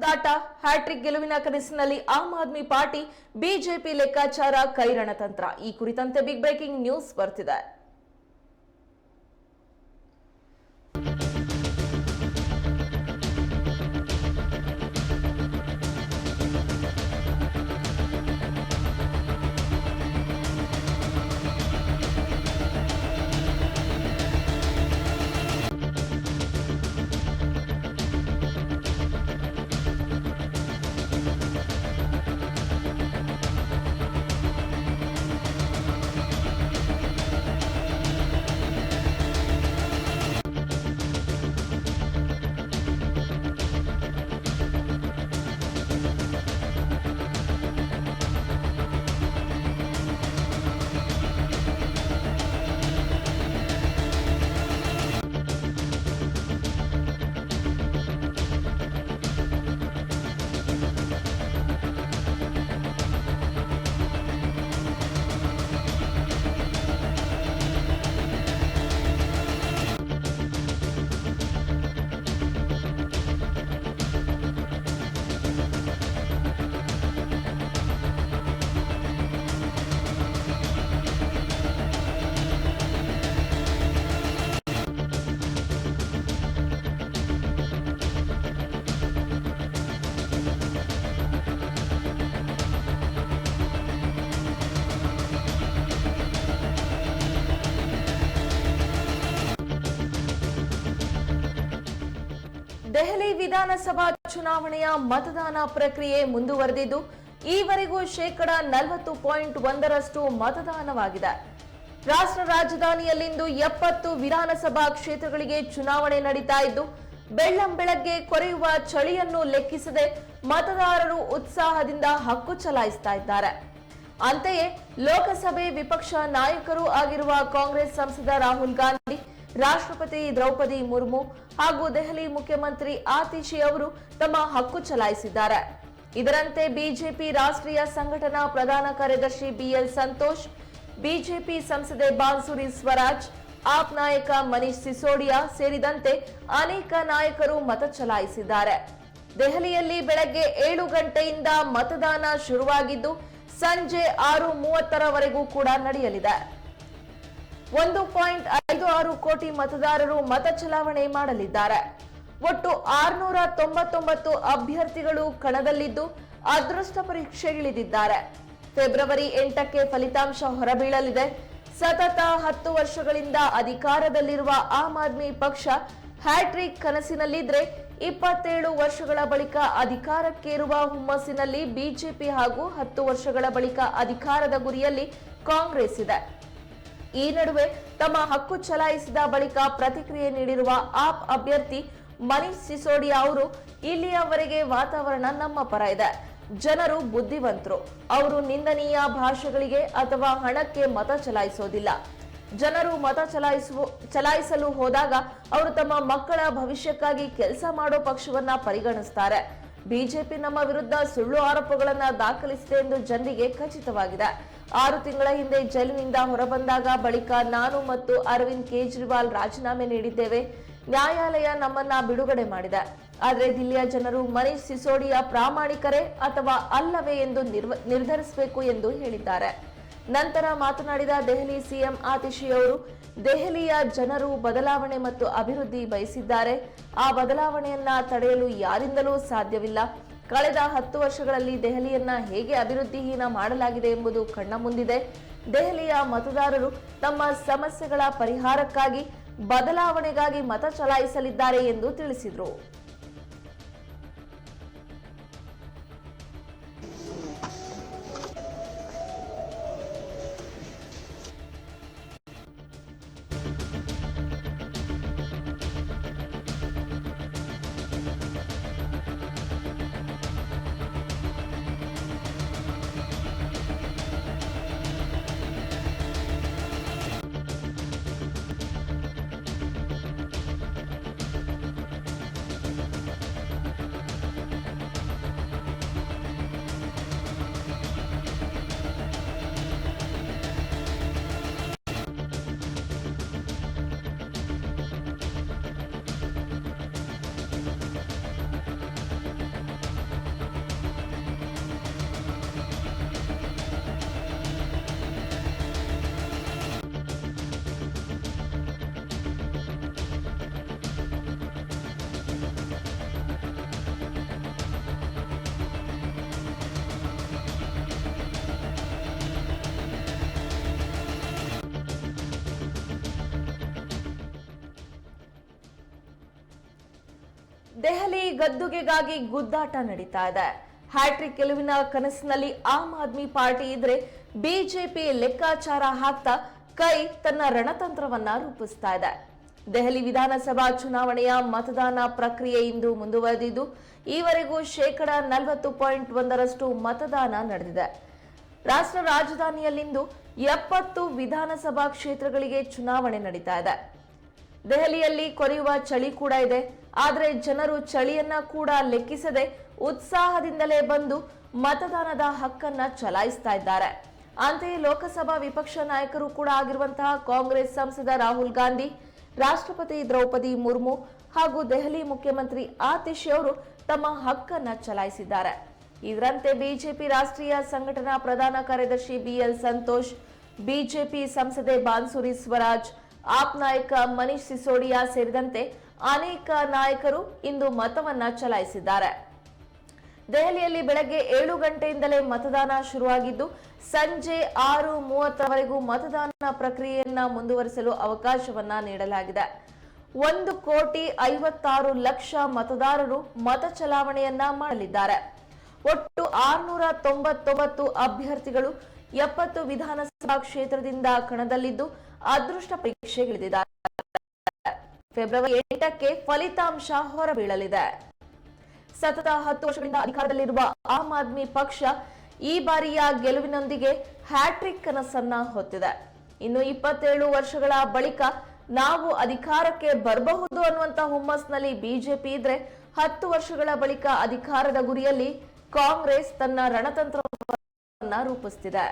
ದಾಟ hat trick ಗೆಲುವಿನ ಕನಸಿನಲ್ಲಿ Aam Aadmi party, BJP ಲೆಕ್ಕಾಚಾರ, ಕೈರಣತಂತ್ರ. ಈ ಕುರಿತಂತೆ ಬಿಗ್ ಬ್ರೇಕಿಂಗ್ ನ್ಯೂಸ್ ಬರ್ತಿದೆ. ದೆಹಲಿ ವಿಧಾನಸಭಾ ಚುನಾವಣೆಯ ಮತದಾನ ಪ್ರಕ್ರಿಯೆ ಮುಂದುವರೆದಿದ್ದು, ಈವರೆಗೂ ಶೇಕಡ ನಲವತ್ತು ಪಾಯಿಂಟ್ ಒಂದರಷ್ಟು ಮತದಾನವಾಗಿದೆ. ರಾಷ್ಟ್ರ ರಾಜಧಾನಿಯಲ್ಲಿಂದು ಎಪ್ಪತ್ತು ವಿಧಾನಸಭಾ ಕ್ಷೇತ್ರಗಳಿಗೆ ಚುನಾವಣೆ ನಡೀತಾ ಇದ್ದು, ಬೆಳ್ಳಂ ಬೆಳಗ್ಗೆ ಕೊರೆಯುವ ಚಳಿಯನ್ನು ಲೆಕ್ಕಿಸದೆ ಮತದಾರರು ಉತ್ಸಾಹದಿಂದ ಹಕ್ಕು ಚಲಾಯಿಸ್ತಾ ಇದ್ದಾರೆ. ಅಂತೆಯೇ, ಲೋಕಸಭೆ ವಿಪಕ್ಷ ನಾಯಕರೂ ಆಗಿರುವ ಕಾಂಗ್ರೆಸ್ ಸಂಸದ ರಾಹುಲ್ ಗಾಂಧಿ ರಾಷ್ಟ್ರಪತಿ ದ್ರೌಪದಿ ಮುರ್ಮು ಹಾಗೂ ದೆಹಲಿ ಮುಖ್ಯಮಂತ್ರಿ ಆತಿಶಿ ಅವರು ತಮ್ಮ ಹಕ್ಕು ಚಲಾಯಿಸಿದ್ದಾರೆ. ಇದರಂತೆ ಬಿಜೆಪಿ ರಾಷ್ಟ್ರೀಯ ಸಂಘಟನಾ ಪ್ರಧಾನ ಕಾರ್ಯದರ್ಶಿ ಬಿಎಲ್ ಸಂತೋಷ್, ಬಿಜೆಪಿ ಸಂಸದೆ ಬಾನ್ಸುರಿ ಸ್ವರಾಜ್, ಆಪ್ ನಾಯಕ ಮನೀಶ್ ಸಿಸೋಡಿಯಾ ಸೇರಿದಂತೆ ಅನೇಕ ನಾಯಕರು ಮತ ಚಲಾಯಿಸಿದ್ದಾರೆ. ದೆಹಲಿಯಲ್ಲಿ ಬೆಳಗ್ಗೆ ಏಳು ಗಂಟೆಯಿಂದ ಮತದಾನ ಶುರುವಾಗಿದ್ದು, ಸಂಜೆ ಆರು ಮೂವತ್ತರವರೆಗೂ ಕೂಡ ನಡೆಯಲಿದೆ. ಒಂದು ಪಾಯಿಂಟ್ ಐದು ಆರು ಕೋಟಿ ಮತದಾರರು ಮತ ಚಲಾವಣೆ ಮಾಡಲಿದ್ದಾರೆ. ಒಟ್ಟು ಆರ್ನೂರ ತೊಂಬತ್ತೊಂಬತ್ತು ಅಭ್ಯರ್ಥಿಗಳು ಕಣದಲ್ಲಿದ್ದು ಅದೃಷ್ಟ ಪರೀಕ್ಷೆಗಿಳಿದಿದ್ದಾರೆ. ಫೆಬ್ರವರಿ ಎಂಟಕ್ಕೆ ಫಲಿತಾಂಶ ಹೊರಬೀಳಲಿದೆ. ಸತತ ಹತ್ತು ವರ್ಷಗಳಿಂದ ಅಧಿಕಾರದಲ್ಲಿರುವ ಆಮ್ ಆದ್ಮಿ ಪಕ್ಷ ಹ್ಯಾಟ್ರಿಕ್ ಕನಸಿನಲ್ಲಿದ್ರೆ ಇಪ್ಪತ್ತೇಳು ವರ್ಷಗಳ ಬಳಿಕ ಅಧಿಕಾರಕ್ಕೇರುವ ಹುಮ್ಮಸ್ಸಿನಲ್ಲಿ ಬಿಜೆಪಿ ಹಾಗೂ ಹತ್ತು ವರ್ಷಗಳ ಬಳಿಕ ಅಧಿಕಾರದ ಗುರಿಯಲ್ಲಿ ಕಾಂಗ್ರೆಸ್ ಇದೆ. ಈ ನಡುವೆ ತಮ್ಮ ಹಕ್ಕು ಚಲಾಯಿಸಿದ ಬಳಿಕ ಪ್ರತಿಕ್ರಿಯೆ ನೀಡಿರುವ ಆಪ್ ಅಭ್ಯರ್ಥಿ ಮನೀಶ್ ಸಿಸೋಡಿಯಾ ಅವರು, ಇಲ್ಲಿಯವರೆಗೆ ವಾತಾವರಣ ನಮ್ಮ ಪರ ಇದೆ. ಜನರು ಬುದ್ಧಿವಂತರು. ಅವರು ನಿಂದನೀಯ ಭಾಷೆಗಳಿಗೆ ಅಥವಾ ಹಣಕ್ಕೆ ಮತ ಚಲಾಯಿಸೋದಿಲ್ಲ. ಜನರು ಮತ ಚಲಾಯಿಸುವ, ಚಲಾಯಿಸಲು ಹೋದಾಗ ಅವರು ತಮ್ಮ ಮಕ್ಕಳ ಭವಿಷ್ಯಕ್ಕಾಗಿ ಕೆಲಸ ಮಾಡೋ ಪಕ್ಷವನ್ನ ಪರಿಗಣಿಸ್ತಾರೆ. ಬಿಜೆಪಿ ನಮ್ಮ ವಿರುದ್ಧ ಸುಳ್ಳು ಆರೋಪಗಳನ್ನು ದಾಖಲಿಸಿದೆ ಎಂದು ಜನರಿಗೆ ಖಚಿತವಾಗಿದೆ. ಆರು ತಿಂಗಳ ಹಿಂದೆ ಜೈಲಿನಿಂದ ಹೊರಬಂದಾಗ ಬಳಿಕ ನಾನು ಮತ್ತು ಅರವಿಂದ್ ಕೇಜ್ರಿವಾಲ್ ರಾಜೀನಾಮೆ ನೀಡಿದ್ದೇವೆ. ನ್ಯಾಯಾಲಯ ನಮ್ಮನ್ನ ಬಿಡುಗಡೆ ಮಾಡಿದೆ. ಆದರೆ ದಿಲ್ಲಿಯ ಜನರು ಮನೀಶ್ ಸಿಸೋಡಿಯಾ ಪ್ರಾಮಾಣಿಕರೇ ಅಥವಾ ಅಲ್ಲವೇ ಎಂದು ನಿರ್ಧರಿಸಬೇಕು ಎಂದು ಹೇಳಿದ್ದಾರೆ. ನಂತರ ಮಾತನಾಡಿದ ದೆಹಲಿ ಸಿಎಂ ಆತಿಶಿ ಅವರು, ದೆಹಲಿಯ ಜನರು ಬದಲಾವಣೆ ಮತ್ತು ಅಭಿವೃದ್ಧಿ ಬಯಸಿದ್ದಾರೆ. ಆ ಬದಲಾವಣೆಯನ್ನ ತಡೆಯಲು ಯಾರಿಂದಲೂ ಸಾಧ್ಯವಿಲ್ಲ. ಕಳೆದ ಹತ್ತು ವರ್ಷಗಳಲ್ಲಿ ದೆಹಲಿಯನ್ನ ಹೇಗೆ ಅಭಿವೃದ್ಧಿಹೀನ ಮಾಡಲಾಗಿದೆ ಎಂಬುದು ಕಣ್ಣ ಮುಂದಿದೆ. ದೆಹಲಿಯ ಮತದಾರರು ತಮ್ಮ ಸಮಸ್ಯೆಗಳ ಪರಿಹಾರಕ್ಕಾಗಿ, ಬದಲಾವಣೆಗಾಗಿ ಮತ ಚಲಾಯಿಸಲಿದ್ದಾರೆ ಎಂದು ತಿಳಿಸಿದರು. ದೆಹಲಿ ಗದ್ದುಗೆಗಾಗಿ ಗುದ್ದಾಟ ನಡೀತಾ ಇದೆ. ಹ್ಯಾಟ್ರಿಕ್ ಗೆಲುವಿನ ಕನಸಿನಲ್ಲಿ ಆಮ್ ಆದ್ಮಿ ಪಾರ್ಟಿ ಇದ್ರೆ ಬಿಜೆಪಿ ಲೆಕ್ಕಾಚಾರ ಹಾಕ್ತಾ ಕೈ ತನ್ನ ರಣತಂತ್ರವನ್ನ ರೂಪಿಸ್ತಾ ಇದೆ. ದೆಹಲಿ ವಿಧಾನಸಭಾ ಚುನಾವಣೆಯ ಮತದಾನ ಪ್ರಕ್ರಿಯೆ ಇಂದು ಮುಂದುವರೆದಿದ್ದು, ಈವರೆಗೂ ಶೇಕಡ ನಲವತ್ತು ಪಾಯಿಂಟ್ ಒಂದರಷ್ಟು ಮತದಾನ ನಡೆದಿದೆ. ರಾಷ್ಟ್ರ ರಾಜಧಾನಿಯಲ್ಲಿಂದು ಎಪ್ಪತ್ತು ವಿಧಾನಸಭಾ ಕ್ಷೇತ್ರಗಳಿಗೆ ಚುನಾವಣೆ ನಡೀತಾ ಇದೆ. ದೆಹಲಿಯಲ್ಲಿ ಕೊರೆಯುವ ಚಳಿ ಕೂಡ ಇದೆ. ಆದರೆ ಜನರು ಚಳಿಯನ್ನ ಕೂಡ ಲೆಕ್ಕಿಸದೆ ಉತ್ಸಾಹದಿಂದಲೇ ಬಂದು ಮತದಾನದ ಹಕ್ಕನ್ನ ಚಲಾಯಿಸ್ತಾ ಇದ್ದಾರೆ. ಅಂತೆಯೇ ಲೋಕಸಭಾ ವಿಪಕ್ಷ ನಾಯಕರು ಕೂಡ ಆಗಿರುವಂತಹ ಕಾಂಗ್ರೆಸ್ ಸಂಸದ ರಾಹುಲ್ ಗಾಂಧಿ, ರಾಷ್ಟ್ರಪತಿ ದ್ರೌಪದಿ ಮುರ್ಮು ಹಾಗೂ ದೆಹಲಿ ಮುಖ್ಯಮಂತ್ರಿ ಆತಿಶ್ ಅವರು ತಮ್ಮ ಹಕ್ಕನ್ನ ಚಲಾಯಿಸಿದ್ದಾರೆ. ಇದರಂತೆ ಬಿಜೆಪಿ ರಾಷ್ಟ್ರೀಯ ಸಂಘಟನಾ ಪ್ರಧಾನ ಕಾರ್ಯದರ್ಶಿ ಬಿಎಲ್ ಸಂತೋಷ್, ಬಿಜೆಪಿ ಸಂಸದೆ ಬಾನ್ಸುರಿ ಸ್ವರಾಜ್, ಆಪ್ ನಾಯಕ ಮನೀಶ್ ಸಿಸೋಡಿಯಾ ಸೇರಿದಂತೆ ಅನೇಕ ನಾಯಕರು ಇಂದು ಮತವನ್ನ ಚಲಾಯಿಸಿದ್ದಾರೆ. ದೆಹಲಿಯಲ್ಲಿ ಬೆಳಗ್ಗೆ ಏಳು ಗಂಟೆಯಿಂದಲೇ ಮತದಾನ ಶುರುವಾಗಿದ್ದು, ಸಂಜೆ ಆರು ಮೂವತ್ತರವರೆಗೂ ಮತದಾನ ಪ್ರಕ್ರಿಯೆಯನ್ನ ಮುಂದುವರಿಸಲು ಅವಕಾಶವನ್ನ ನೀಡಲಾಗಿದೆ. ಒಂದು ಕೋಟಿ ಐವತ್ತಾರು ಲಕ್ಷ ಮತದಾರರು ಮತ ಚಲಾವಣೆಯನ್ನ ಮಾಡಲಿದ್ದಾರೆ. ಒಟ್ಟು ಆರ್ನೂರ ತೊಂಬತ್ತೊಂಬತ್ತು ಅಭ್ಯರ್ಥಿಗಳು ಎಪ್ಪತ್ತು ವಿಧಾನಸಭಾ ಕ್ಷೇತ್ರದಿಂದ ಕಣದಲ್ಲಿದ್ದು, ಅದೃಷ್ಟ ಪರೀಕ್ಷೆಗಿಳಿದಿದ್ದಾರೆ ಫೆಬ್ರವರಿ ಎಂಟಕ್ಕೆ ಫಲಿತಾಂಶ ಹೊರಬೀಳಲಿದೆ. ಸತತ ಹತ್ತು ವರ್ಷಗಳಿಂದ ಅಧಿಕಾರದಲ್ಲಿರುವ ಆಮ್ ಆದ್ಮಿ ಪಕ್ಷ ಈ ಬಾರಿಯ ಗೆಲುವಿನೊಂದಿಗೆ ಹ್ಯಾಟ್ರಿಕ್ ಕನಸನ್ನ ಹೊತ್ತಿದೆ. ಇನ್ನು ಇಪ್ಪತ್ತೇಳು ವರ್ಷಗಳ ಬಳಿಕ ನಾವು ಅಧಿಕಾರಕ್ಕೆ ಬರಬಹುದು ಅನ್ನುವಂತ ಹುಮ್ಮಸ್ನಲ್ಲಿ ಬಿಜೆಪಿ ಇದ್ರೆ ಹತ್ತು ವರ್ಷಗಳ ಬಳಿಕ ಅಧಿಕಾರದ ಗುರಿಯಲ್ಲಿ ಕಾಂಗ್ರೆಸ್ ತನ್ನ ರಣತಂತ್ರವನ್ನ ರೂಪಿಸ್ತಿದೆ.